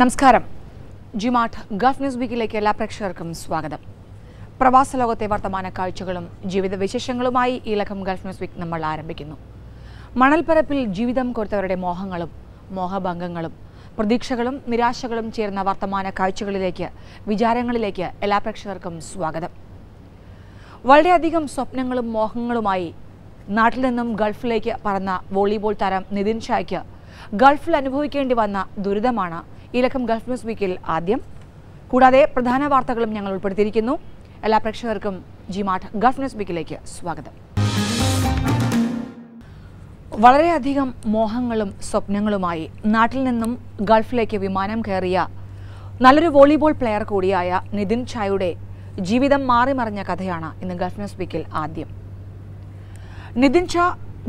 നമസ്കാരം. ജിമാട്ട് Gulf news വീക്കിലേക്ക് എല്ലാ പ്രേക്ഷകർക്കും സ്വാഗതം. പ്രവാസ ലോകത്തെ വർത്തമാന കാഴ്ചകളും ജീവിത വിശേഷങ്ങളുമായി ഈ ലഘം ഗൾഫ് ന്യൂസ് വീക്ക് നമ്മൾ ആരംഭിക്കുന്നു. മണൽപ്പരപ്പിൽ ജീവിതം കൊടുത്തവരുടെ മോഹങ്ങളും മോഹഭംഗങ്ങളും പ്രതീക്ഷകളും നിരാശകളും ചേർന്ന വർത്തമാന കാഴ്ചകളിലേക്ക് വിചാരങ്ങളിലേക്ക് എല്ലാ പ്രേക്ഷകർക്കും സ്വാഗതം. വളരെയധികം സ്വപ്നങ്ങളും മോഹങ്ങളുമായി നാട്ടിൽ നിന്നും ഗൾഫിലേക്ക് പറന്ന വോളിബോൾ താരം നിതിൻ ഷായ്ക്ക് ഗൾഫിൽ അനുഭവിക്കേണ്ടി വന്ന ദുരിതമാണ് ഈ ലക്കം ഗൾഫ് ന്യൂസ് വീക്കിൽ ആദ്യം. കൂടാതെ പ്രധാന വാർത്തകളും ഞങ്ങൾ ഉൾപ്പെടുത്തിയിരിക്കുന്നു. എല്ലാ പ്രേക്ഷകർക്കും ജിമാട്ട് ഗൾഫ് ന്യൂസ് വീക്കിലേക്ക് സ്വാഗതം. വളരെയധികം മോഹങ്ങളും സ്വപ്നങ്ങളുമായി നാട്ടിൽ നിന്നും ഗൾഫിലേക്ക് വിമാനം കയറിയ നല്ലൊരു വോളിബോൾ പ്ലെയർ കൂടിയായ നിതിൻ ഛായുടെ ജീവിതം മാറിമറിഞ്ഞ കഥയാണ് ഇന്ന് ഗൾഫ് ന്യൂസ് വീക്കിൽ ആദ്യം. നിതിൻ ഛാ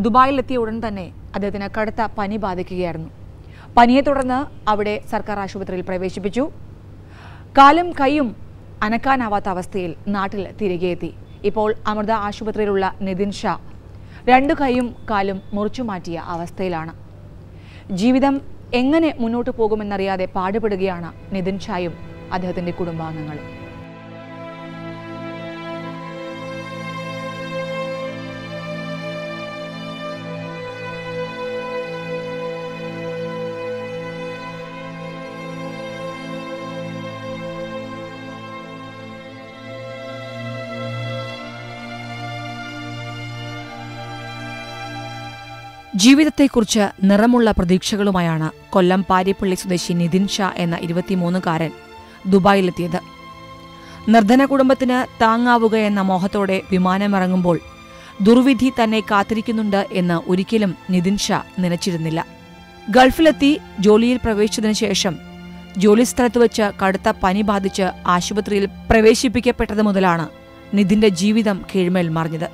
ദുബായിലെത്തിയ ഉടൻ തന്നെ അദ്ദേഹത്തിന് കടുത്ത പനി ബാധിക്കുകയായിരുന്നു. പനിയെ തുടർന്ന് അവിടെ സർക്കാർ ആശുപത്രിയിൽ പ്രവേശിപ്പിച്ചു. കാലും കൈയും അനക്കാനാവാത്ത അവസ്ഥയിൽ നാട്ടിൽ തിരികെ എത്തി. ഇപ്പോൾ അമൃത ആശുപത്രിയിലുള്ള നിതിൻ ഷാ രണ്ടു കൈയും കാലും മുറിച്ചു മാറ്റിയ അവസ്ഥയിലാണ്. ജീവിതം എങ്ങനെ മുന്നോട്ട് പോകുമെന്നറിയാതെ പാടുപെടുകയാണ് നിതിൻ ഷായും അദ്ദേഹത്തിന്റെ കുടുംബാംഗങ്ങളും. ജീവിതത്തെക്കുറിച്ച് നിറമുള്ള പ്രതീക്ഷകളുമായാണ് കൊല്ലം പാരിപ്പള്ളി സ്വദേശി നിതിൻ ഷാ എന്ന ഇരുപത്തിമൂന്നുകാരൻ ദുബായിലെത്തിയത്. നിർധന കുടുംബത്തിന് താങ്ങാവുക എന്ന മോഹത്തോടെ വിമാനമിറങ്ങുമ്പോൾ ദുർവിധി തന്നെ കാത്തിരിക്കുന്നുണ്ട് എന്ന് ഒരിക്കലും നിതിൻ ഷാ നനച്ചിരുന്നില്ല. ഗൾഫിലെത്തി ജോലിയിൽ പ്രവേശിച്ചതിനു ശേഷം ജോലിസ്ഥലത്ത് വെച്ച് കടുത്ത പനി ബാധിച്ച് ആശുപത്രിയിൽ പ്രവേശിപ്പിക്കപ്പെട്ടത് മുതലാണ് നിതിന്റെ ജീവിതം കീഴ്മേൽ മറിഞ്ഞത്.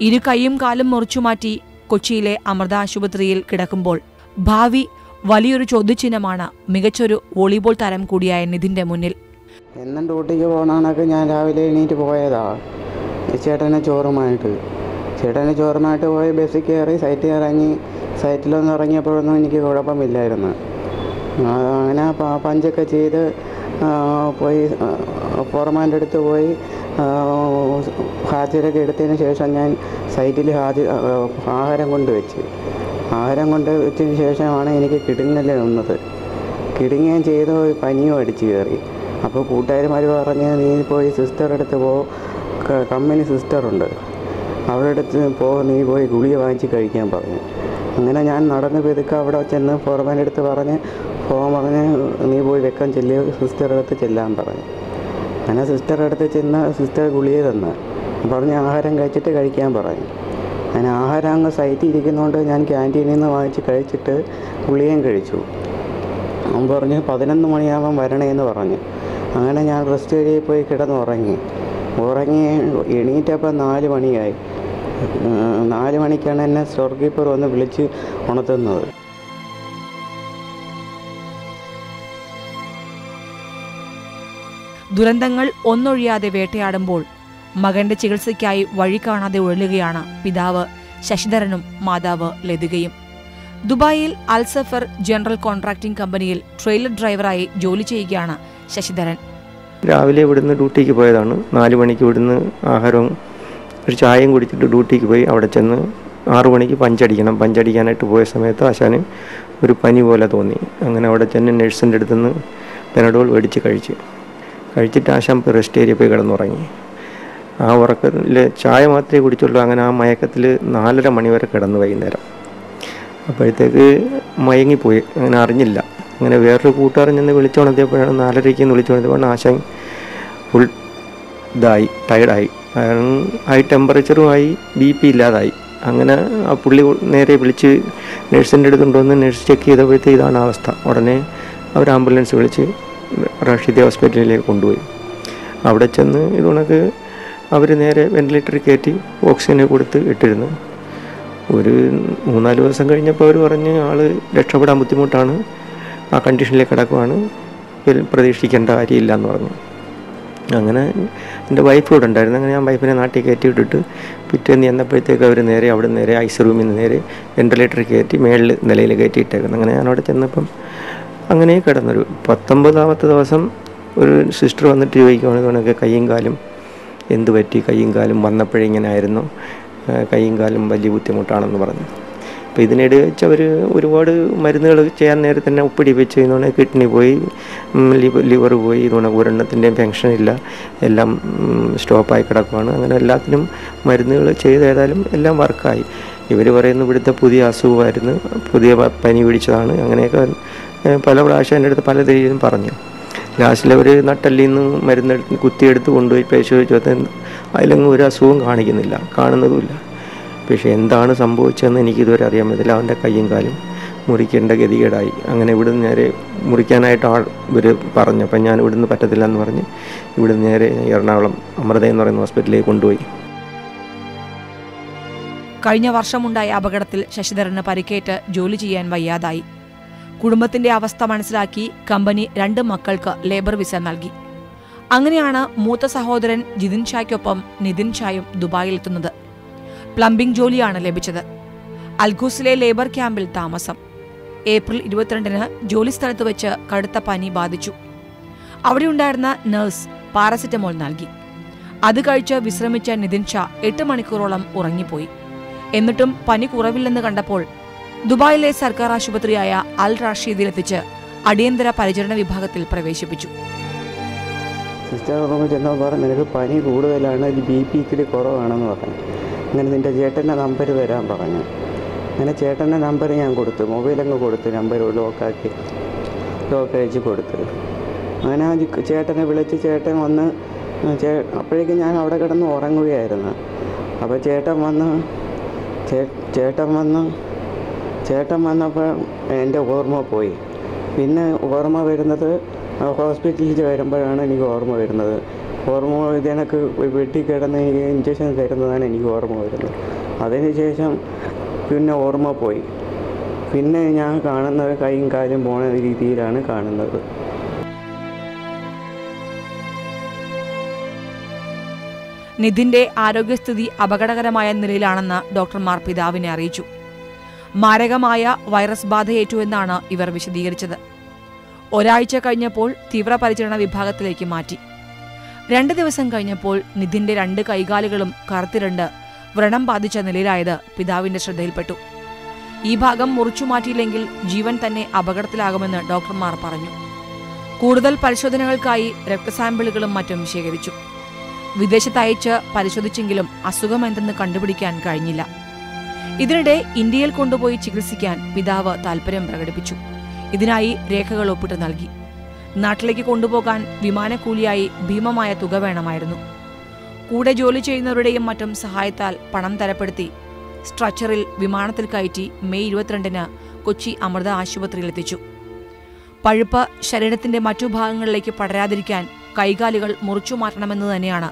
ഇരു കൈയും കാലും മുറിച്ചുമാറ്റി കൊച്ചിയിലെ അമൃത ആശുപത്രിയിൽ കിടക്കുമ്പോൾ ഭാവി വലിയൊരു ചോദ്യചിഹ്നമാണ് മികച്ചൊരു വോളിബോൾ താരം കൂടിയായ നിതിന്റെ മുന്നിൽ. എന്നും ഡ്യൂട്ടിക്ക് പോകണക്ക് ഞാൻ രാവിലെ എണീറ്റ് പോയതാ. ചേട്ടനെ ചോറുമായിട്ട്. ചേട്ടനെ ചോറുമായിട്ട് പോയി ബസ്സിൽ കയറി സൈറ്റിൽ ഇറങ്ങി സൈറ്റിലൊന്ന് ഇറങ്ങിയപ്പോഴൊന്നും എനിക്ക് കുഴപ്പമില്ലായിരുന്നു. അങ്ങനെ പഞ്ചൊക്കെ ചെയ്ത് പോയി ഫോർമാന്റെ അടുത്ത് പോയി ഹാജരൊക്കെ എടുത്തതിന് ശേഷം ഞാൻ സൈറ്റിൽ ഹാജർ ആഹാരം കൊണ്ടുവച്ച് ആഹാരം കൊണ്ട് വെച്ചതിന് ശേഷമാണ് എനിക്ക് കിടുങ്ങൽ നിന്നത്. കിടുങ്ങുകയും ചെയ്ത് പനിയും അടിച്ചു കയറി. അപ്പോൾ കൂട്ടുകാരന്മാർ പറഞ്ഞ് നീ പോയി സിസ്റ്റർ അടുത്ത് പോ. കമ്പനി സിസ്റ്ററുണ്ട് അവിടെ അടുത്ത് പോ. നീ പോയി ഗുളിക വാങ്ങിച്ച് കഴിക്കാൻ പറഞ്ഞു. അങ്ങനെ ഞാൻ നടന്ന് പെതുക്കെ അവിടെ ചെന്ന് ഫോർമാന്റെ അടുത്ത് പറഞ്ഞ് ഫോം പറഞ്ഞ് നീ പോയി വെക്കാൻ ചെല്ലുക സിസ്റ്ററുടെ അടുത്ത് ചെല്ലാൻ പറഞ്ഞു. അങ്ങനെ സിസ്റ്ററുടെ അടുത്ത് ചെന്ന് സിസ്റ്റർ ഗുളിക തന്ന്. പറഞ്ഞ് ആഹാരം കഴിച്ചിട്ട് കഴിക്കാൻ പറഞ്ഞു. അങ്ങനെ ആഹാരം അങ്ങ് സൈറ്റിൽ ഇരിക്കുന്നതുകൊണ്ട് ഞാൻ ക്യാന്റീനിൽ നിന്ന് വാങ്ങിച്ച് കഴിച്ചിട്ട് ഗുളികയും കഴിച്ചു. അവൻ പറഞ്ഞ് പതിനൊന്ന് വരണേ എന്ന് പറഞ്ഞു. അങ്ങനെ ഞാൻ റെസ്റ്റ് ഏരിയയിൽ പോയി കിടന്ന് ഉറങ്ങി ഉറങ്ങി എണീറ്റപ്പോൾ നാല് മണിയായി. നാല് മണിക്കാണ് എന്നെ സ്റ്റോർ കീപ്പർ വന്ന് വിളിച്ച് ഉണർത്തുന്നത്. ദുരന്തങ്ങൾ ഒന്നൊഴിയാതെ വേട്ടയാടുമ്പോൾ മകന്റെ ചികിത്സയ്ക്കായി വഴി കാണാതെ ഉഴലുകയാണ് പിതാവ്. ശശിധരനും മാതാവ് ലതികയും. ദുബായിൽ അൽസഫർ ജനറൽ കോൺട്രാക്ടിംഗ് കമ്പനിയിൽ ട്രെയിലർ ഡ്രൈവറായി ജോലി ചെയ്യുകയാണ് ശശിധരൻ. രാവിലെ ഇവിടുന്ന് ഡ്യൂട്ടിക്ക് പോയതാണ്. നാല് മണിക്ക് ഇവിടുന്ന് ആഹാരവും ഒരു ചായയും കുടിച്ചിട്ട് ഡ്യൂട്ടിക്ക് പോയി അവിടെ ചെന്ന് ആറു മണിക്ക് പഞ്ചടിക്കണം. പഞ്ചടിക്കാനായിട്ട് പോയ സമയത്ത് ആശാന് ഒരു പനി പോലെ തോന്നി. അങ്ങനെ അവിടെ ചെന്ന് നഴ്സിന്റെ അടുത്തുനിന്ന് പെനഡോൾ മേടിച്ച് കഴിച്ച്. കഴിച്ചിട്ട് ആശാൻ റെസ്റ്റ് ഏരിയ പോയി കിടന്നുറങ്ങി. ആ ഉറക്കത്തിൽ ചായ മാത്രമേ കുടിച്ചുള്ളൂ അങ്ങനെ ആ മയക്കത്തിൽ നാലര മണി വരെ കിടന്നു വൈകുന്നേരം. അപ്പോഴത്തേക്ക് മയങ്ങിപ്പോയി അങ്ങനെ അറിഞ്ഞില്ല. അങ്ങനെ വേറൊരു കൂട്ടുകാരൻ ചെന്ന് വിളിച്ചുണർത്തിയപ്പോഴാണ് നാലരയ്ക്ക് എന്ന് വിളിച്ചുണർത്തിയപ്പോൾ ആശാൻ ഫുൾ ഇതായി ടയർഡായി ഹൈ ടെമ്പറേച്ചറും ആയി ബി പി ഇല്ലാതായി. അങ്ങനെ ആ പുള്ളി നേരെ വിളിച്ച് നഴ്സിന്റെ അടുത്ത് കൊണ്ടുവന്ന് നഴ്സ് ചെക്ക് ചെയ്തപ്പോഴത്തേക്ക് ഇതാണ് അവസ്ഥ. ഉടനെ അവർ ആംബുലൻസ് വിളിച്ച് റാഷിദ് ഹോസ്പിറ്റലിലേക്ക് കൊണ്ടുപോയി. അവിടെ ചെന്ന് ഇതുണക്ക് അവർ നേരെ വെന്റിലേറ്ററിൽ കയറ്റി ഓക്സിജന് കൊടുത്ത് ഇട്ടിരുന്നു. ഒരു മൂന്നാൽ ദിവസം കഴിഞ്ഞപ്പോൾ അവർ പറഞ്ഞ് ആൾ രക്ഷപ്പെടാൻ ബുദ്ധിമുട്ടാണ് ആ കണ്ടീഷനിലേക്ക് കിടക്കുവാണ് പ്രതീക്ഷിക്കേണ്ട കാര്യമില്ല എന്ന് പറഞ്ഞു. അങ്ങനെ എന്റെ വൈഫ് ഇവിടെ ഉണ്ടായിരുന്നു. അങ്ങനെ ഞാൻ വൈഫിനെ നാട്ടിൽ കയറ്റി വിട്ടിട്ട് പിറ്റേന്ന് ചെന്നപ്പോഴത്തേക്ക് അവർ നേരെ അവിടെ നേരെ ഐസ് റൂമിൽ നിന്ന് നേരെ വെന്റിലേറ്ററിൽ കയറ്റി മേളിൽ നിലയിൽ കയറ്റിയിട്ടേക്കുന്നു അങ്ങനെ ഞാൻ അവിടെ ചെന്നപ്പം അങ്ങനെ കിടന്നൊരു പത്തൊമ്പതാമത്തെ ദിവസം ഒരു സിസ്റ്റർ വന്നിട്ട് ഇതുകൊണ്ടൊക്കെ കയ്യും കാലും എന്ത് പറ്റി? കയ്യും കാലും വന്നപ്പോഴേ ഇങ്ങനെ ആയിരുന്നു കൈയും കാലും വലിയ ബുദ്ധിമുട്ടാണെന്ന് പറഞ്ഞു. അപ്പോൾ ഇതിനിടെ വെച്ച് അവർ ഒരുപാട് മരുന്നുകൾ ചെയ്യാൻ നേരത്തെ തന്നെ ഉപ്പിടി വെച്ച്. ഇതുകൊണ്ട് കിഡ്നി പോയി ലിവർ പോയി. ഇതുകൊണ്ട് ഒരെണ്ണത്തിന്റെയും ഫങ്ഷൻ ഇല്ല. എല്ലാം സ്റ്റോപ്പായി കിടക്കുവാണ്. അങ്ങനെ എല്ലാത്തിനും മരുന്നുകൾ ചെയ്ത് ഏതായാലും എല്ലാം വർക്കായി. ഇവർ പറയുന്ന ഇവിടുത്തെ പുതിയ അസുഖമായിരുന്നു. പുതിയ പനി പിടിച്ചതാണ്. അങ്ങനെയൊക്കെ പല പ്രാവശ്യം എന്റെ അടുത്ത് പല രീതിയിലും പറഞ്ഞു. ലാസ്റ്റിൽ അവർ നട്ടല്ലിൽ നിന്ന് മരുന്നെടുത്ത് കുത്തിയെടുത്ത് കൊണ്ടുപോയി പരിശോധിച്ചത് അതിലങ്ങ് ഒരു അസുഖവും കാണിക്കുന്നില്ല കാണുന്നതുമില്ല. പക്ഷേ എന്താണ് സംഭവിച്ചതെന്ന് എനിക്കിതുവരെ അറിയാൻ പറ്റില്ല അവന്റെ കയ്യും കാലും മുറിക്കേണ്ട ഗതികേടായി. അങ്ങനെ ഇവിടുന്ന് നേരെ മുറിക്കാനായിട്ട് ആൾ ഇവർ പറഞ്ഞു. അപ്പം ഞാൻ ഇവിടുന്ന് പറ്റത്തില്ല എന്ന് പറഞ്ഞ് ഇവിടുന്ന് നേരെ എറണാകുളം അമൃത എന്ന് പറയുന്ന ഹോസ്പിറ്റലിലേക്ക് കൊണ്ടുപോയി. കഴിഞ്ഞ വർഷമുണ്ടായ അപകടത്തിൽ ശശിധരന് പരിക്കേറ്റ് ജോലി ചെയ്യാൻ വയ്യാതായി. കുടുംബത്തിന്റെ അവസ്ഥ മനസ്സിലാക്കി കമ്പനി രണ്ട് മക്കൾക്ക് ലേബർ വിസ നൽകി. അങ്ങനെയാണ് മൂത്ത സഹോദരൻ ജിതിൻ ഷായ്ക്കൊപ്പം നിതിൻ ഷായും ദുബായിലെത്തുന്നത് പ്ലംബിംഗ് ജോലിയാണ് ലഭിച്ചത്. അൽഖൂസിലെ ലേബർ ക്യാമ്പിൽ താമസം. ഏപ്രിൽ ഇരുപത്തിരണ്ടിന് ജോലി സ്ഥലത്ത് വെച്ച് കടുത്ത പനി ബാധിച്ചു. അവിടെയുണ്ടായിരുന്ന നഴ്സ് പാരസെറ്റമോൾ നൽകി. അത് കഴിച്ച് വിശ്രമിച്ച നിതിൻ ഷാ എട്ട് മണിക്കൂറോളം ഉറങ്ങിപ്പോയി. എന്നിട്ടും പനി കുറവില്ലെന്ന് കണ്ടപ്പോൾ ദുബായിലെ സർക്കാർ ആശുപത്രിയായ അൽ റാഷീദിലെത്തിച്ച് അടിയന്തര പരിചരണ വിഭാഗത്തിൽ പ്രവേശിപ്പിച്ചു. സിസ്റ്റർ റൂമിൽ ചെന്നാൽ പറഞ്ഞു നിനക്ക് പനി കൂടുതലാണ് ബി പി ഇത്തിരി കുറവാണെന്ന് പറഞ്ഞു. അങ്ങനെ നിന്റെ ചേട്ടന്റെ നമ്പർ തരാൻ പറഞ്ഞു. അങ്ങനെ ചേട്ടന്റെ നമ്പർ ഞാൻ കൊടുത്തു. മൊബൈലങ്ങ് കൊടുത്തു നമ്പർ ലോക്കാക്കി ലോക്ക് അയച്ച് കൊടുത്തു. അങ്ങനെ ചേട്ടനെ വിളിച്ച് ചേട്ടൻ വന്ന് ചേ അപ്പോഴേക്കും ഞാൻ അവിടെ കിടന്ന് ഉറങ്ങുകയായിരുന്നു. അപ്പോൾ ചേട്ടൻ വന്ന് ചേട്ടൻ വന്ന് ചേട്ടൻ വന്നപ്പോൾ എന്റെ ഓർമ്മ പോയി. പിന്നെ ഓർമ്മ വരുന്നത് ഹോസ്പിറ്റലിൽ വരുമ്പോഴാണ് എനിക്ക് ഓർമ്മ വരുന്നത്. ഓർമ്മ ഇതെനക്ക് വെട്ടി കിടന്ന് ഇഞ്ചക്ഷൻ തരുന്നതാണ് എനിക്ക് ഓർമ്മ വരുന്നത്. അതിനുശേഷം പിന്നെ ഓർമ്മ പോയി. പിന്നെ ഞാൻ കാണുന്നത് കൈയും കാലും പോണ രീതിയിലാണ് കാണുന്നത്. നിതിന്റെ ആരോഗ്യസ്ഥിതി അപകടകരമായ നിലയിലാണെന്ന് ഡോക്ടർമാർ പിതാവിനെ അറിയിച്ചു. മാരകമായ വൈറസ് ബാധയേറ്റുവെന്നാണ് ഇവർ വിശദീകരിച്ചത്. ഒരാഴ്ച കഴിഞ്ഞപ്പോൾ തീവ്രപരിചരണ വിഭാഗത്തിലേക്ക് മാറ്റി. രണ്ട് ദിവസം കഴിഞ്ഞപ്പോൾ നിധിന്റെ രണ്ട് കൈകാലുകളും കറുത്തിരണ്ട് വ്രണം ബാധിച്ച നിലയിലായത് പിതാവിന്റെ ശ്രദ്ധയിൽപ്പെട്ടു. ഈ ഭാഗം മുറിച്ചു മാറ്റിയില്ലെങ്കിൽ ജീവൻ തന്നെ അപകടത്തിലാകുമെന്ന് ഡോക്ടർമാർ പറഞ്ഞു. കൂടുതൽ പരിശോധനകൾക്കായി രക്തസാമ്പിളുകളും മറ്റും ശേഖരിച്ചു. വിദേശത്തയച്ച് പരിശോധിച്ചെങ്കിലും അസുഖം എന്തെന്ന് കണ്ടുപിടിക്കാൻ കഴിഞ്ഞില്ല. ഇതിനിടെ ഇന്ത്യയിൽ കൊണ്ടുപോയി ചികിത്സിക്കാൻ പിതാവ് താൽപര്യം പ്രകടിപ്പിച്ചു. ഇതിനായി രേഖകൾ ഒപ്പിട്ട് നൽകി. നാട്ടിലേക്ക് കൊണ്ടുപോകാൻ വിമാനക്കൂലിയായി ഭീമമായ തുക വേണമായിരുന്നു. കൂടെ ജോലി ചെയ്യുന്നവരുടെയും മറ്റും സഹായത്താൽ പണം തരപ്പെടുത്തി സ്ട്രക്ചറിൽ വിമാനത്തിൽ കയറ്റി മെയ് ഇരുപത്തിരണ്ടിന് കൊച്ചി അമൃത ആശുപത്രിയിലെത്തിച്ചു പഴുപ്പ് ശരീരത്തിന്റെ മറ്റു ഭാഗങ്ങളിലേക്ക് പടരാതിരിക്കാൻ കൈകാലുകൾ മുറിച്ചു മാറ്റണമെന്ന് തന്നെയാണ്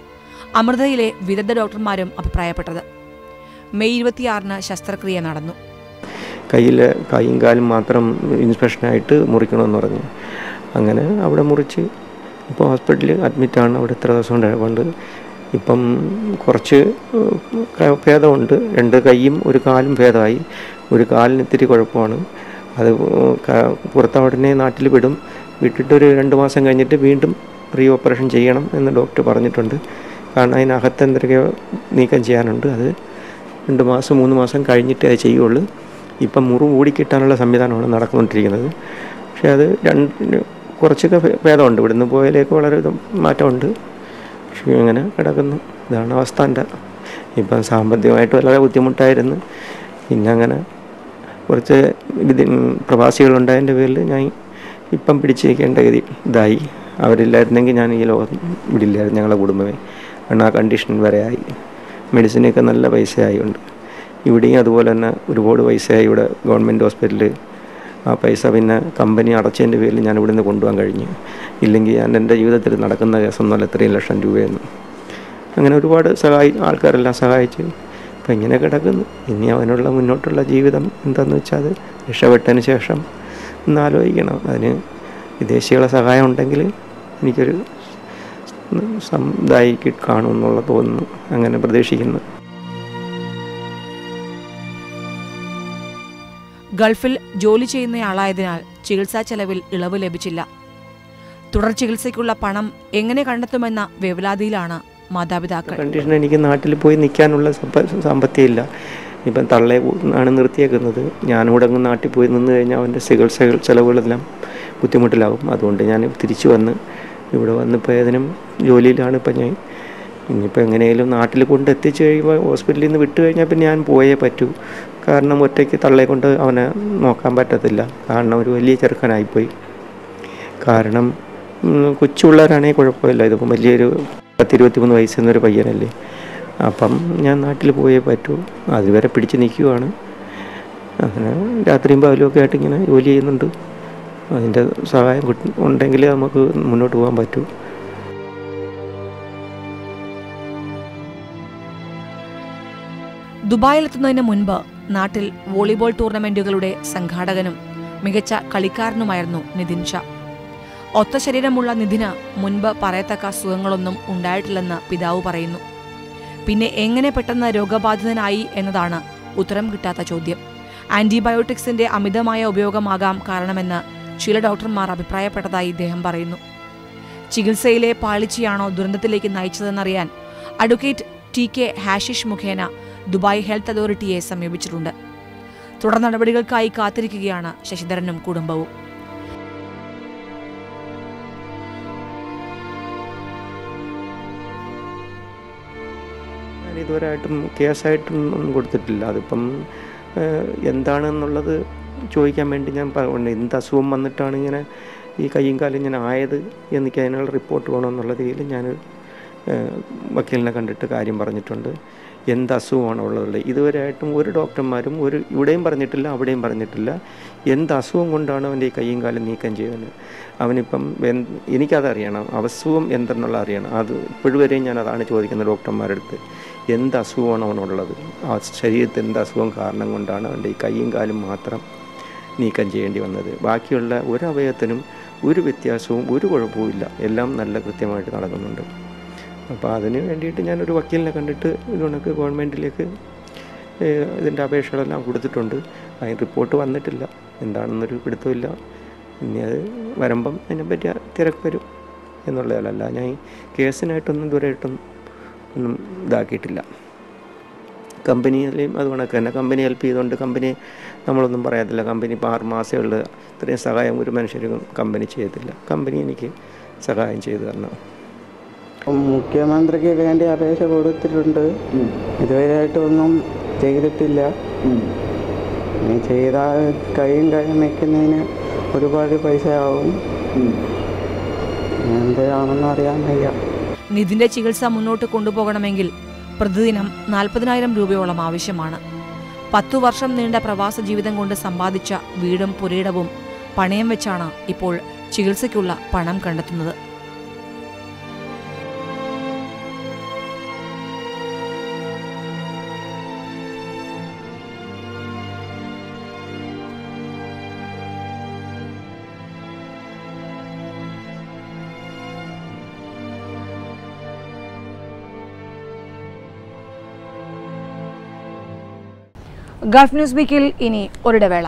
അമൃതയിലെ വിദഗ്ധ ഡോക്ടർമാരും അഭിപ്രായപ്പെട്ടത്. മെയ് ഇരുപത്തിയാറിന് ശസ്ത്രക്രിയ നടന്നു. കയ്യിൽ കൈയും കാലും മാത്രം ഇൻസ്പെക്ഷനായിട്ട് മുറിക്കണമെന്ന് പറഞ്ഞു. അങ്ങനെ അവിടെ മുറിച്ച് ഇപ്പോൾ ഹോസ്പിറ്റലിൽ അഡ്മിറ്റാണ്. അവിടെ ഇത്ര ദിവസം ഉണ്ട്? ഇപ്പം കുറച്ച് ഭേദമുണ്ട്. രണ്ട് കൈയും ഒരു കാലും ഭേദമായി. ഒരു കാലിന് ഇത്തിരി കുഴപ്പമാണ്. അത് പുറത്ത് ഉടനെ നാട്ടിൽ വിടും. വിട്ടിട്ട് ഒരു രണ്ട് മാസം കഴിഞ്ഞിട്ട് വീണ്ടും റീ ഓപ്പറേഷൻ ചെയ്യണം എന്ന് ഡോക്ടർ പറഞ്ഞിട്ടുണ്ട്. കാരണം അതിനകത്ത് എന്തൊക്കെയോ നീക്കം ചെയ്യാനുണ്ട്. അത് രണ്ട് മാസം മൂന്ന് മാസം കഴിഞ്ഞിട്ടേ അത് ചെയ്യുള്ളൂ. ഇപ്പം മുറിവ് ഓടിക്കിട്ടാനുള്ള സംവിധാനമാണ് നടന്നുകൊണ്ടിരിക്കുന്നത്. പക്ഷേ അത് രണ്ട് കുറച്ചൊക്കെ ഭേദമുണ്ട്. ഇവിടുന്ന് പോയാലേക്ക് വളരെ മാറ്റമുണ്ട്. പക്ഷേ ഇങ്ങനെ കിടക്കുന്നു. ഇതാണ് അവസ്ഥ എന്റെ ഇപ്പം സാമ്പത്തികമായിട്ട് വളരെ ബുദ്ധിമുട്ടായിരുന്നു. പിന്നെ അങ്ങനെ കുറച്ച് പ്രവാസികളുണ്ടായതിന്റെ പേരിൽ ഞാൻ ഇപ്പം പിടിച്ച് നിൽക്കേണ്ട ഗതി ഇതായി. അവരില്ലായിരുന്നെങ്കിൽ ഞാൻ ഈ ലോകം വിടില്ലായിരുന്നു ഞങ്ങളുടെ കുടുംബമേ. കാരണം ആ കണ്ടീഷൻ വരെ ആയി. മെഡിസിനൊക്കെ നല്ല പൈസ ആയതുകൊണ്ട് ഇവിടെയും അതുപോലെ തന്നെ ഒരുപാട് പൈസയായി ഇവിടെ ഗവൺമെന്റ് ഹോസ്പിറ്റലിൽ ആ പൈസ പിന്നെ കമ്പനി അടച്ചതിന്റെ പേരിൽ ഞാൻ ഇവിടെ നിന്ന് കൊണ്ടുപോകാൻ കഴിഞ്ഞു. ഇല്ലെങ്കിൽ ഞാൻ എന്റെ ജീവിതത്തിൽ നടക്കുന്ന കേസൊന്നുമല്ല ഇത്രയും ലക്ഷം രൂപയെന്ന്. അങ്ങനെ ഒരുപാട് സഹായി ആൾക്കാരെല്ലാം സഹായിച്ചു. അപ്പം ഇങ്ങനെ കിടക്കുന്നു. ഇനി അവനുള്ള മുന്നോട്ടുള്ള ജീവിതം എന്താണെന്ന് വെച്ചാൽ അത് രക്ഷപ്പെട്ടതിന് ശേഷം ഒന്ന് ആലോചിക്കണം. അതിന് വിദേശികളെ സഹായം ഉണ്ടെങ്കിൽ എനിക്കൊരു ഇതായി കാണുമെന്നുള്ള തോന്നുന്നു അങ്ങനെ പ്രതീക്ഷിക്കുന്നു. ഗൾഫിൽ ജോലി ചെയ്യുന്നയാളായതിനാൽ ചികിത്സാ ചെലവിൽ ഇളവ് ലഭിച്ചില്ല. തുടർ ചികിത്സയ്ക്കുള്ള പണം എങ്ങനെ കണ്ടെത്തുമെന്ന വേവലാതിയിലാണ് മാതാപിതാക്കൾ. കണ്ടീഷൻ എനിക്ക് നാട്ടിൽ പോയി നിൽക്കാനുള്ള സാമ്പത്തികമില്ല. ഇപ്പം തള്ളെ ആണ് നിർത്തിയേക്കുന്നത്. ഞാനിവിടെ അങ്ങ് നാട്ടിൽ പോയി നിന്ന് കഴിഞ്ഞാൽ അവന്റെ ചികിത്സകൾ ചിലവുകളെല്ലാം ബുദ്ധിമുട്ടിലാവും. അതുകൊണ്ട് ഞാൻ തിരിച്ചു വന്ന് ഇവിടെ വന്നിപ്പോൾ ജോലിയിലാണ് ഇപ്പം ഞാൻ. ഇനിയിപ്പോൾ എങ്ങനെയും നാട്ടിൽ കൊണ്ട് എത്തിച്ചു കഴിയുമ്പോൾ ഹോസ്പിറ്റലിൽ നിന്ന് വിട്ടു കഴിഞ്ഞാൽ പിന്നെ ഞാൻ പോയേ പറ്റൂ. കാരണം ഒറ്റയ്ക്ക് തള്ളയെ കൊണ്ട് അവനെ നോക്കാൻ പറ്റത്തില്ല. കാരണം ഒരു വലിയ ചെറുക്കനായിപ്പോയി. കാരണം കൊച്ചുള്ളവരാണെങ്കിൽ കുഴപ്പമില്ല. ഇതിപ്പം വലിയൊരു പത്തിരുപത്തി പത്തിരുപത്തിമൂന്ന് വയസ്സെന്നൊരു പയ്യനല്ലേ. അപ്പം ഞാൻ നാട്ടിൽ പോയേ പറ്റൂ. അതുവരെ പിടിച്ച് നിൽക്കുവാണ്. അങ്ങനെ രാത്രിയും പകലും ആയിട്ട് ഇങ്ങനെ ജോലി ചെയ്യുന്നുണ്ട്. അതിന്റെ സഹായം കിട്ടും ഉണ്ടെങ്കിൽ നമുക്ക് മുന്നോട്ട് പോകാൻ പറ്റൂ. ദുബായിലെത്തുന്നതിന് മുൻപ് നാട്ടിൽ വോളിബോൾ ടൂർണമെന്റുകളുടെ സംഘാടകനും മികച്ച കളിക്കാരനുമായിരുന്നു നിതിൻ ഷാ. ഒത്ത ശരീരമുള്ള നിതിന് മുൻപ് പറയത്തക്ക അസുഖങ്ങളൊന്നും ഉണ്ടായിട്ടില്ലെന്ന് പിതാവ് പറയുന്നു. പിന്നെ എങ്ങനെ പെട്ടെന്ന് രോഗബാധിതനായി എന്നതാണ് ഉത്തരം കിട്ടാത്ത ചോദ്യം. ആന്റിബയോട്ടിക്സിന്റെ അമിതമായ ഉപയോഗമാകാം കാരണമെന്ന് ചില ഡോക്ടർമാർ അഭിപ്രായപ്പെട്ടതായി ഇദ്ദേഹം പറയുന്നു. ചികിത്സയിലെ പാളിച്ചയാണോ ദുരന്തത്തിലേക്ക് നയിച്ചതെന്നറിയാൻ അഡ്വക്കേറ്റ് ടി കെ ഹാഷിഷ് മുഖേന ദുബായ് ഹെൽത്ത് അതോറിറ്റിയെ സമീപിച്ചിട്ടുണ്ട്. തുടർ നടപടികൾക്കായി കാത്തിരിക്കുകയാണ് ശശിധരനും കുടുംബവും. ഇതുവരായിട്ടും കേസായിട്ടും ഒന്നും കൊടുത്തിട്ടില്ല. അതിപ്പം എന്താണെന്നുള്ളത് ചോദിക്കാൻ വേണ്ടി ഞാൻ പറഞ്ഞു എന്ത് അസുഖം വന്നിട്ടാണ് ഇങ്ങനെ ഈ കയ്യും കാലും ഇങ്ങനെ ആയത് എനിക്ക് അതിനുള്ള റിപ്പോർട്ട് വേണമെന്നുള്ള രീതിയിൽ ഞാൻ വക്കീലിനെ കണ്ടിട്ട് കാര്യം പറഞ്ഞിട്ടുണ്ട്. എന്ത് അസുഖമാണ് ഉള്ളത്? ഇതുവരെയായിട്ടും ഒരു ഡോക്ടർമാരും ഒരു ഇവിടെയും പറഞ്ഞിട്ടില്ല അവിടെയും പറഞ്ഞിട്ടില്ല. എന്ത് അസുഖം കൊണ്ടാണ് അവന്റെ ഈ കയ്യും കാലും നീക്കം ചെയ്തത്? അവനിപ്പം എനിക്കതറിയണം അസുഖം എന്തെന്നുള്ള അറിയണം. അത് ഇപ്പോഴും വരെയും ഞാൻ അതാണ് ചോദിക്കുന്നത് ഡോക്ടർമാരുടെ അടുത്ത്. എന്ത് അസുഖമാണ് അവനുള്ളത് ആ ശരീരത്തിൽ എന്ത് അസുഖം കാരണം കൊണ്ടാണ് അവന്റെ ഈ കൈയും കാലും മാത്രം നീക്കം ചെയ്യേണ്ടി വന്നത്. ബാക്കിയുള്ള ഒരു അവയവത്തിനും ഒരു വ്യത്യാസവും ഒരു കുഴപ്പവുമില്ല എല്ലാം നല്ല കൃത്യമായിട്ട് നടക്കുന്നുണ്ട്. അപ്പോൾ അതിന് വേണ്ടിയിട്ട് ഞാനൊരു വക്കീലിനെ കണ്ടിട്ട് ഇതുകൊണ്ട് ഗവൺമെന്റിലേക്ക് ഇതിന്റെ അപേക്ഷകളെല്ലാം കൊടുത്തിട്ടുണ്ട്. അതിന് റിപ്പോർട്ട് വന്നിട്ടില്ല. എന്താണെന്നൊരു പിടുത്തമില്ല. ഇനി അത് വരുമ്പം അതിനെപ്പറ്റി തിരക്ക് വരും എന്നുള്ളതല്ല. ഞാൻ ഈ കേസിനായിട്ടൊന്നും ഇതുവരെയായിട്ടും ഒന്നും ഇതാക്കിയിട്ടില്ല. കമ്പനിയിലെയും അത് കണക്ക് തന്നെ. കമ്പനി ഹെൽപ്പ് ചെയ്തുകൊണ്ട് കമ്പനി നമ്മളൊന്നും പറയത്തില്ല. കമ്പനി ഇപ്പോൾ ആറ് മാസമേ ഉള്ളൂ ഇത്രയും സഹായം ഒരു മനുഷ്യരും കമ്പനി ചെയ്തില്ല കമ്പനി എനിക്ക് സഹായം ചെയ്തു തരണം. മുഖ്യമന്ത്രിക്ക് വേണ്ടി അപേക്ഷ കൊടുത്തിട്ടുണ്ട്. ഇതുവരെയായിട്ടൊന്നും ചെയ്തിട്ടില്ല. ഇനി ചെയ്താൽ കൈയും കൈയും വയ്ക്കുന്നതിന് ഒരുപാട് പൈസ ആവും എന്താണെന്ന് അറിയാൻ വയ്യ. നിതിന്റെ ചികിത്സ മുന്നോട്ട് കൊണ്ടുപോകണമെങ്കിൽ പ്രതിദിനം നാൽപ്പതിനായിരം രൂപയോളം ആവശ്യമാണ്. പത്തു വർഷം നീണ്ട പ്രവാസ ജീവിതം കൊണ്ട് സമ്പാദിച്ച വീടും പുരയിടവും പണയം വെച്ചാണ് ഇപ്പോൾ ചികിത്സയ്ക്കുള്ള പണം കണ്ടെത്തുന്നത്. ഗൾഫ് ന്യൂസ് വീക്കിൽ ഇനി ഒരിടവേള.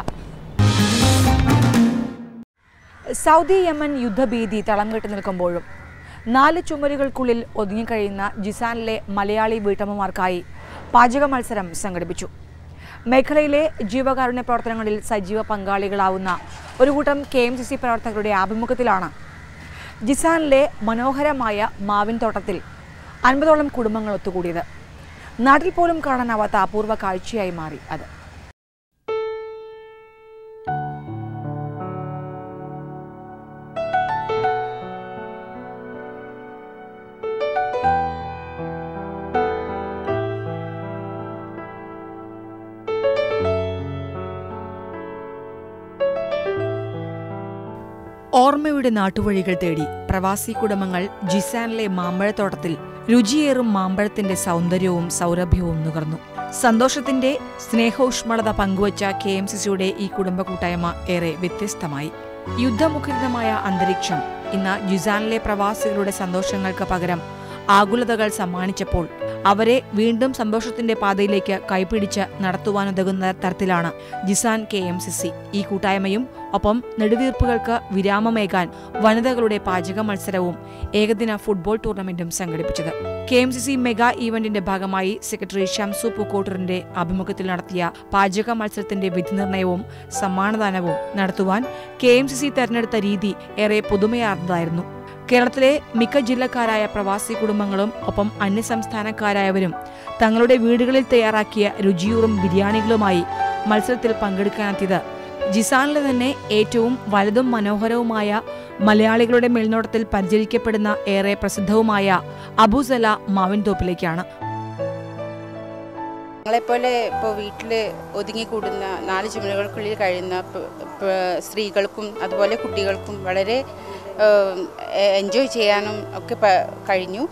സൗദി യമൻ യുദ്ധഭീതി തളം കെട്ടി നിൽക്കുമ്പോഴും നാല് ചുമരുകൾക്കുള്ളിൽ ഒതുങ്ങിക്കഴിയുന്ന ജിസാനിലെ മലയാളി വീട്ടമ്മമാർക്കായി പാചക മത്സരം സംഘടിപ്പിച്ചു. മേഖലയിലെ ജീവകാരുണ്യ പ്രവർത്തനങ്ങളിൽ സജീവ പങ്കാളികളാവുന്ന ഒരു കൂട്ടം കെ എം സി സി പ്രവർത്തകരുടെ ആഭിമുഖ്യത്തിലാണ് ജിസാനിലെ മനോഹരമായ മാവിൻ തോട്ടത്തിൽ അൻപതോളം കുടുംബങ്ങൾ ഒത്തുകൂടിയത്. നാട്ടിൽ പോലും കാണാനാവാത്ത അപൂർവ കാഴ്ചയായി മാറി അത്. ഓർമ്മയുടെ നാട്ടുവഴികൾ തേടി പ്രവാസി കുടുംബങ്ങൾ ജിസാനിലെ മാമ്പഴത്തോട്ടത്തിൽ രുചിയേറും മാമ്പഴത്തിന്റെ സൗന്ദര്യവും സൗരഭ്യവും നുകർന്നു. സന്തോഷത്തിന്റെ സ്നേഹോഷ്മളത പങ്കുവച്ച കെ എം സി സിയുടെ ഈ കുടുംബ കൂട്ടായ്മ ഏറെ വ്യത്യസ്തമായി. യുദ്ധമുഖരിതമായ അന്തരീക്ഷം ഇന്ന് ജിസാനിലെ പ്രവാസികളുടെ സന്തോഷങ്ങൾക്ക് പകരം ആകുലതകൾ സമ്മാനിച്ചപ്പോൾ അവരെ വീണ്ടും സന്തോഷത്തിന്റെ പാതയിലേക്ക് കൈപിടിച്ച് നടത്തുവാനുതകുന്ന തരത്തിലാണ് Jizan K M C C. ഈ കൂട്ടായ്മയും ഒപ്പം നെടുവീർപ്പുകൾക്ക് വിരാമമേകാൻ വനിതകളുടെ പാചക മത്സരവും ഏകദിന ഫുട്ബോൾ ടൂർണമെന്റും സംഘടിപ്പിച്ചത്. K M C C mega ഈവന്റിന്റെ ഭാഗമായി സെക്രട്ടറി ഷംസു പൂക്കോട്ടൂറിന്റെ അഭിമുഖത്തിൽ നടത്തിയ പാചക മത്സരത്തിന്റെ വിധി നിർണയവും സമ്മാനദാനവും നടത്തുവാൻ കെ എം സി സി തെരഞ്ഞെടുത്ത രീതി ഏറെ പുതുമയാർന്നതായിരുന്നു. കേരളത്തിലെ മിക്ക ജില്ലക്കാരായ പ്രവാസി കുടുംബങ്ങളും ഒപ്പം അന്യസംസ്ഥാനക്കാരായവരും തങ്ങളുടെ വീടുകളിൽ തയ്യാറാക്കിയ രുചിയൂറും ബിരിയാണികളുമായി മത്സരത്തിൽ പങ്കെടുക്കാനെത്തിയത്. ജിസാനിലെ തന്നെ ഏറ്റവും വലുതും മനോഹരവുമായ മലയാളികളുടെ മേൽനോട്ടത്തിൽ പരിചരിക്കപ്പെടുന്ന ഏറെ പ്രസിദ്ധവുമായ അബുസല മാവിൻതോപ്പിലേക്കാണ്. ഞങ്ങളെപ്പോലെ ഇപ്പോൾ വീട്ടിൽ ഒതുങ്ങിക്കൂടുന്ന നാല് ചുമലുകൾക്കുള്ളിൽ കഴിയുന്ന സ്ത്രീകൾക്കും അതുപോലെ കുട്ടികൾക്കും വളരെ എൻജോയ് ചെയ്യാനും ഒക്കെ കഴിഞ്ഞു.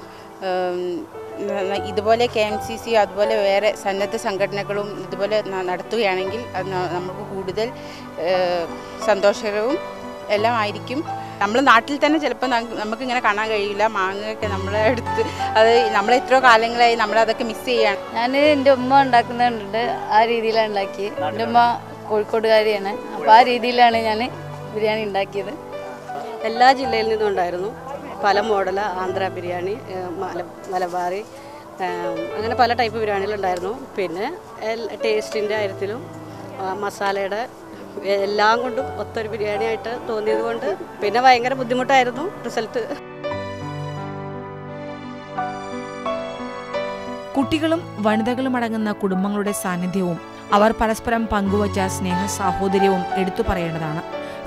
ഇതുപോലെ കെ എം സി സി അതുപോലെ വേറെ സന്നദ്ധ സംഘടനകളും ഇതുപോലെ നടത്തുകയാണെങ്കിൽ അത് നമുക്ക് കൂടുതൽ സന്തോഷകരവും എല്ലാം ആയിരിക്കും. നമ്മൾ നാട്ടിൽ തന്നെ ചിലപ്പോൾ നമുക്കിങ്ങനെ കാണാൻ കഴിയില്ല. മാങ്ങയൊക്കെ നമ്മളെ അടുത്ത് അത് നമ്മൾ എത്രയോ കാലങ്ങളായി നമ്മൾ അതൊക്കെ മിസ് ചെയ്യാണ്. ഞാൻ എന്റെ ഉമ്മ ഉണ്ടാക്കുന്നുണ്ട് ആ രീതിയിലാണ് ഉണ്ടാക്കി എന്റെ ഉമ്മ കോഴിക്കോടുകാരിയാണ്. അപ്പോൾ ആ രീതിയിലാണ് ഞാൻ ബിരിയാണി ഉണ്ടാക്കിയത്. എല്ലാ ജില്ലയിൽ നിന്നും ഉണ്ടായിരുന്നു. പല മോഡൽ ആന്ധ്ര ബിരിയാണി മല മലബാറി അങ്ങനെ പല ടൈപ്പ് ബിരിയാണികളുണ്ടായിരുന്നു പിന്നെ ടേസ്റ്റിന്റെ കാര്യത്തിലും മസാലയുടെ എല്ലാം കൊണ്ടും ഒത്തൊരു ബിരിയാണി ആയിട്ട് തോന്നിയത് കൊണ്ട് പിന്നെ ഭയങ്കര ബുദ്ധിമുട്ടായിരുന്നു റിസൾട്ട്. കുട്ടികളും വനിതകളും അടങ്ങുന്ന കുടുംബങ്ങളുടെ സാന്നിധ്യവും അവർ പരസ്പരം പങ്കുവച്ച സ്നേഹ സാഹോദര്യവും എടുത്തു പറയേണ്ടതാണ്.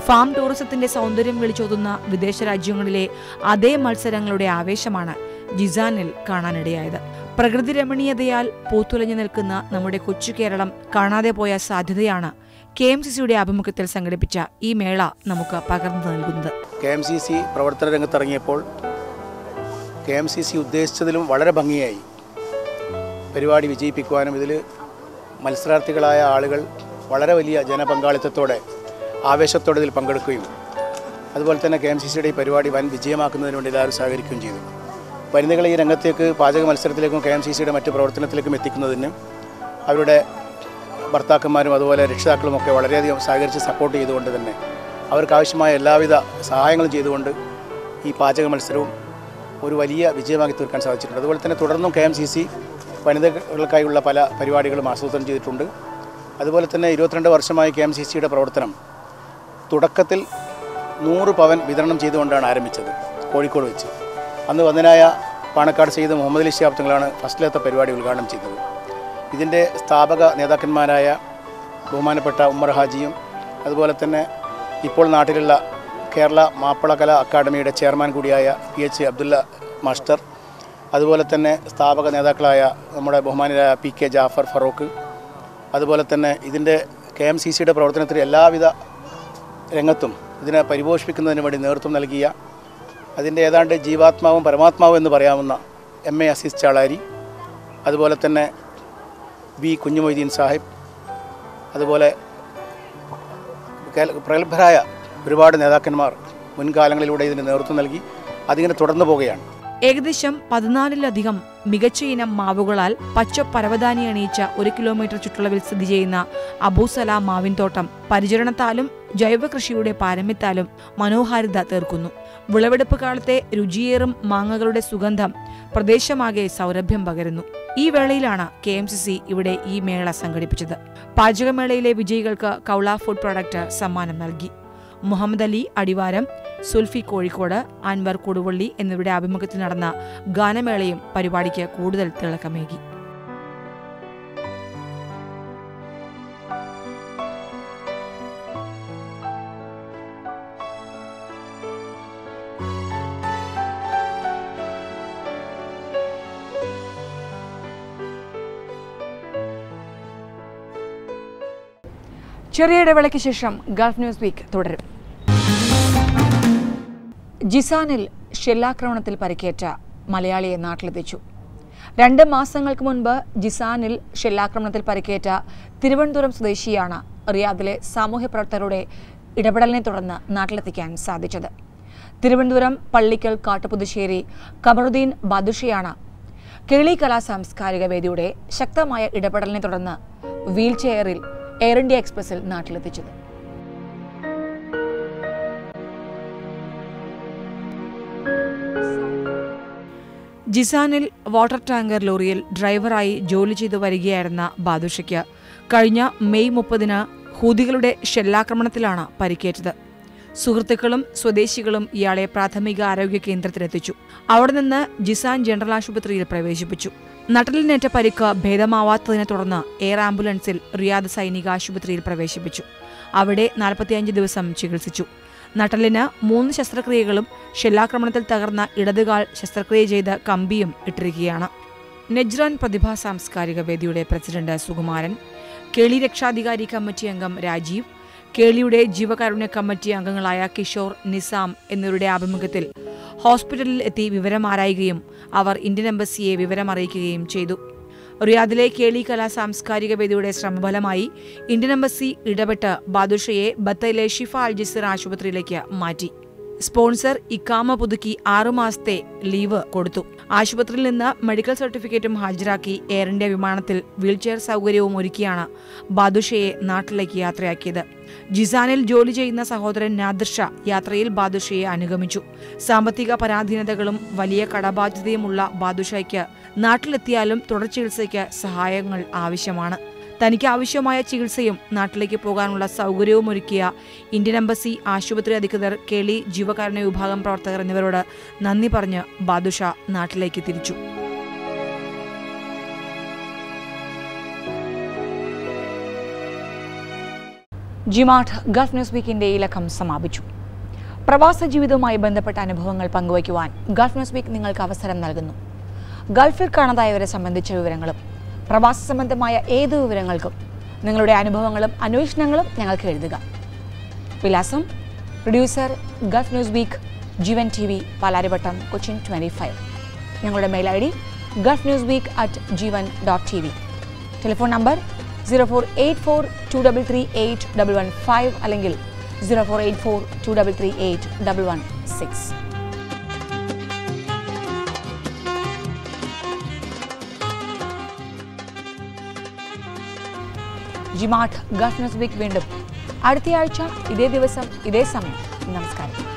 ഫാം ടൂറിസത്തിന്റെ സൗന്ദര്യം വിളിച്ചോതുന്ന വിദേശ രാജ്യങ്ങളിലെ അതേ മത്സരങ്ങളുടെ ആവേശമാണ് ജിസാനിൽ കാണാനിടയായത്. പ്രകൃതി രമണീയതയാൽ പൂത്തുലഞ്ഞു നിൽക്കുന്ന നമ്മുടെ കൊച്ചു കേരളം കാണാതെ പോയ സാധ്യതയാണ് കെ എം സി സിയുടെ ആഭിമുഖ്യത്തിൽ സംഘടിപ്പിച്ച ഈ മേള നമുക്ക് പകർന്നു നൽകുന്നത്. കെ എം സി സി പ്രവർത്തന രംഗത്തിറങ്ങിയപ്പോൾ കെ എം സി സി ഉദ്ദേശിച്ചതിലും വളരെ ഭംഗിയായി പരിപാടി വിജയിപ്പിക്കുവാനും ഇതിൽ മത്സരാർത്ഥികളായ ആളുകൾ വളരെ വലിയ ജനപങ്കാളിത്തത്തോടെ ആവേശത്തോടെ ഇതിൽ പങ്കെടുക്കുകയും അതുപോലെ തന്നെ കെ എം സി സിയുടെ ഈ പരിപാടി വൻ വിജയമാക്കുന്നതിന് വേണ്ടി എല്ലാവരും സഹകരിക്കുകയും ചെയ്തു. വനിതകളെ ഈ രംഗത്തേക്ക് പാചക മത്സരത്തിലേക്കും കെ എം സി സിയുടെ മറ്റ് പ്രവർത്തനത്തിലേക്കും എത്തിക്കുന്നതിന് അവരുടെ ഭർത്താക്കന്മാരും അതുപോലെ രക്ഷിതാക്കളുമൊക്കെ വളരെയധികം സഹകരിച്ച് സപ്പോർട്ട് ചെയ്തുകൊണ്ട് തന്നെ അവർക്കാവശ്യമായ എല്ലാവിധ സഹായങ്ങളും ചെയ്തുകൊണ്ട് ഈ പാചക മത്സരവും ഒരു വലിയ വിജയമാക്കി തീർക്കാൻ സാധിച്ചിട്ടുണ്ട്. അതുപോലെ തന്നെ തുടർന്നും കെ എം സി സി വനിതകൾക്കായുള്ള പല പരിപാടികളും ആസൂത്രണം ചെയ്തിട്ടുണ്ട്. അതുപോലെ തന്നെ ഇരുപത്തിരണ്ട് വർഷമായി കെ എം സി സിയുടെ പ്രവർത്തനം തുടക്കത്തിൽ നൂറ് പവൻ വിതരണം ചെയ്തുകൊണ്ടാണ് ആരംഭിച്ചത് കോഴിക്കോട് വെച്ച്. അന്ന് വന്നനായ പാണക്കാട് ചെയ്ത് മുഹമ്മദ് അലി ശാബ്ദങ്ങളാണ് ഫസ്റ്റിലത്തെ പരിപാടി ഉദ്ഘാടനം ചെയ്തത്. ഇതിന്റെ സ്ഥാപക നേതാക്കന്മാരായ ബഹുമാനപ്പെട്ട ഉമ്മർ ഹാജിയും അതുപോലെ തന്നെ ഇപ്പോൾ നാട്ടിലുള്ള കേരള മാപ്പിള മാപ്പിളകല അക്കാദമിയുടെ ചെയർമാൻ കൂടിയായ പി എച്ച് അബ്ദുള്ള മാസ്റ്റർ അതുപോലെ തന്നെ സ്ഥാപക നേതാക്കളായ നമ്മുടെ ബഹുമാനരായ പി കെ ജാഫർ ഫറൂഖ് അതുപോലെ തന്നെ ഇതിന്റെ കെ എം സി സിയുടെ പ്രവർത്തനത്തിൽ എല്ലാവിധ രംഗത്തും ഇതിനെ പരിപോഷിപ്പിക്കുന്നതിന് വേണ്ടി നേതൃത്വം നൽകിയ അതിന്റെ ഏതാണ്ട് ജീവാത്മാവും പരമാത്മാവും എന്ന് പറയാവുന്ന എം എ അസീസ് ചാളാരി അതുപോലെ തന്നെ വി കുഞ്ഞുമൊയ്തീൻ സാഹിബ് അതുപോലെ പ്രഗത്ഭരായ ഒരുപാട് നേതാക്കന്മാർ മുൻകാലങ്ങളിലൂടെ ഇതിന് നേതൃത്വം നൽകി. അതിങ്ങനെ തുടർന്നു പോവുകയാണ്. ഏകദേശം പതിനാലിലധികം മികച്ച ഇനം മാവുകളാൽ പച്ച പരവതാനി അണിയിച്ച ഒരു കിലോമീറ്റർ ചുറ്റളവിൽ സ്ഥിതി ചെയ്യുന്ന അബൂസല മാവിൻതോട്ടം പരിചരണത്താലും ജൈവകൃഷിയുടെ പാരമ്യത്താലും മനോഹാരിത തീർക്കുന്നു. വിളവെടുപ്പ് കാലത്തെ രുചിയേറും മാങ്ങകളുടെ സുഗന്ധം പ്രദേശമാകെ സൗരഭ്യം പകരുന്നു. ഈ വേളയിലാണ് കെ എം സി സി ഇവിടെ ഈ മേള സംഘടിപ്പിച്ചത്. പാചകമേളയിലെ വിജയികൾക്ക് കൗള ഫുഡ് പ്രൊഡക്റ്റ് സമ്മാനം നൽകി. മുഹമ്മദ് അലി അടിവാരം സുൽഫി കോഴിക്കോട് അൻവർ കൊടുവള്ളി എന്നിവരുടെ ആഭിമുഖ്യത്തിൽ നടന്ന ഗാനമേളയും പരിപാടിക്ക് കൂടുതൽ തിളക്കമേകി. ചെറിയ ഇടവേളയ്ക്ക് ശേഷം ഗൾഫ് ന്യൂസ് വീക്ക് തുടരും. ജിസാനിൽ ഷെല്ലാക്രമണത്തിൽ പരിക്കേറ്റ മലയാളിയെ നാട്ടിലെത്തിച്ചു. രണ്ട് മാസങ്ങൾക്ക് മുൻപ് ജിസാനിൽ ഷെല്ലാക്രമണത്തിൽ പരിക്കേറ്റ തിരുവനന്തപുരം സ്വദേശിയാണ് റിയാദിലെ സാമൂഹ്യ പ്രവർത്തകരുടെ ഇടപെടലിനെ തുടർന്ന് നാട്ടിലെത്തിക്കാൻ സാധിച്ചത്. തിരുവനന്തപുരം പള്ളിക്കൽ കാട്ടുപുതുശ്ശേരി കമറുദ്ദീൻ ബദുഷയാണ് കേളി കലാ സാംസ്കാരിക വേദിയുടെ ശക്തമായ ഇടപെടലിനെ തുടർന്ന് വീൽ ചെയറിൽ എയർ ഇന്ത്യ എക്സ്പ്രസിൽ നാട്ടിലെത്തിച്ചത്. ജിസാനിൽ വാട്ടർ ടാങ്കർ ലോറിയിൽ ഡ്രൈവറായി ജോലി ചെയ്തു വരികയായിരുന്ന ബാദുഷയ്ക്ക് കഴിഞ്ഞ മെയ് മുപ്പതിന് ഹൂതികളുടെ ഷെല്ലാക്രമണത്തിലാണ് പരിക്കേറ്റത്. സുഹൃത്തുക്കളും സ്വദേശികളും ഇയാളെ പ്രാഥമിക ആരോഗ്യ കേന്ദ്രത്തിലെത്തിച്ചു. അവിടെ നിന്ന് ജിസാൻ ജനറൽ ആശുപത്രിയിൽ പ്രവേശിപ്പിച്ചു. നട്ടലിനേറ്റ പരിക്ക് ഭേദമാവാത്തതിനെ തുടർന്ന് എയർ ആംബുലൻസിൽ റിയാദ് സൈനിക ആശുപത്രിയിൽ പ്രവേശിപ്പിച്ചു. അവിടെ നാൽപ്പത്തിയഞ്ച് ദിവസം ചികിത്സിച്ചു. നട്ടലിന് മൂന്ന് ശസ്ത്രക്രിയകളും ഷെല്ലാക്രമണത്തിൽ തകർന്ന ഇടതുകാൽ ശസ്ത്രക്രിയ ചെയ്ത കമ്പിയും ഇട്ടിരിക്കുകയാണ്. നെജ്റാൻ പ്രതിഭാ സാംസ്കാരിക വേദിയുടെ പ്രസിഡന്റ് സുകുമാരൻ കേളി രക്ഷാധികാരി കമ്മിറ്റി അംഗം രാജീവ് കേളിയുടെ ജീവകാരുണ്യ കമ്മിറ്റി അംഗങ്ങളായ കിഷോർ നിസാം എന്നിവരുടെ ആഭിമുഖ്യത്തിൽ ഹോസ്പിറ്റലിൽ എത്തി വിവരം ആരായുകയും അവർ ഇന്ത്യൻ എംബസിയെ വിവരം അറിയിക്കുകയും ചെയ്തു. റിയാദിലെ കേളി കലാ സാംസ്കാരിക വേദിയുടെ ശ്രമഫലമായി ഇന്ത്യൻ എംബസി ഇടപെട്ട് ബാദുഷയെ ബത്തയിലെ ഷിഫ അൽജിസർ ആശുപത്രിയിലേക്ക് മാറ്റി. സ്പോൺസർ ഇക്കാമ പുതുക്കി ആറുമാസത്തെ ലീവ് കൊടുത്തു. ആശുപത്രിയിൽ നിന്ന് മെഡിക്കൽ സർട്ടിഫിക്കറ്റും ഹാജരാക്കി എയർ ഇന്ത്യ വിമാനത്തിൽ വീൽചെയർ സൗകര്യവും ഒരുക്കിയാണ് ബാദുഷയെ നാട്ടിലേക്ക് യാത്രയാക്കിയത്. ജിസാനിൽ ജോലി ചെയ്യുന്ന സഹോദരൻ നാദിർഷ യാത്രയിൽ ബാദുഷയെ അനുഗമിച്ചു. സാമ്പത്തിക പരാധീനതകളും വലിയ കടബാധ്യതയുമുള്ള ബാദുഷയ്ക്ക് നാട്ടിലെത്തിയാലും തുടർ ചികിത്സയ്ക്ക് സഹായങ്ങൾ ആവശ്യമാണ്. തനിക്ക് ആവശ്യമായ ചികിത്സയും നാട്ടിലേക്ക് പോകാനുള്ള സൗകര്യവും ഒരുക്കിയ ഇന്ത്യൻ എംബസി ആശുപത്രി അധികൃതർ കേളി ജീവകാരുണ്യ വിഭാഗം പ്രവർത്തകർ എന്നിവരോട് നന്ദി പറഞ്ഞ് ബാദുഷ നാട്ടിലേക്ക് തിരിച്ചു. ജിമാഠ് ഗൾഫ് ന്യൂസ് വീക്കിന്റെ ഈ ലക്കം സമാപിച്ചു. പ്രവാസ ജീവിതവുമായി ബന്ധപ്പെട്ട അനുഭവങ്ങൾ പങ്കുവയ്ക്കുവാൻ ഗൾഫ് ന്യൂസ് വീക്ക് നിങ്ങൾക്ക് അവസരം നൽകുന്നു. ഗൾഫിൽ കാണാതായവരെ സംബന്ധിച്ച വിവരങ്ങളും പ്രവാസ സംബന്ധമായ ഏത് വിവരങ്ങൾക്കും നിങ്ങളുടെ അനുഭവങ്ങളും അന്വേഷണങ്ങളും ഞങ്ങൾക്ക് എഴുതുക. വിലാസം producer Gulf News Week Jeevan T V Palarivattam Cochin twenty five ഞങ്ങളുടെ mail I D Gulf News Week at Jeevan dot T V telephone number zero four eight four two double three eight double one five അല്ലെങ്കിൽ zero four eight four two double three eight double one six ജിമാഠ് Gulf News Week വീണ്ടും അടുത്തയാഴ്ച ഇതേ ദിവസം ഇതേ സമയം നമസ്കാരം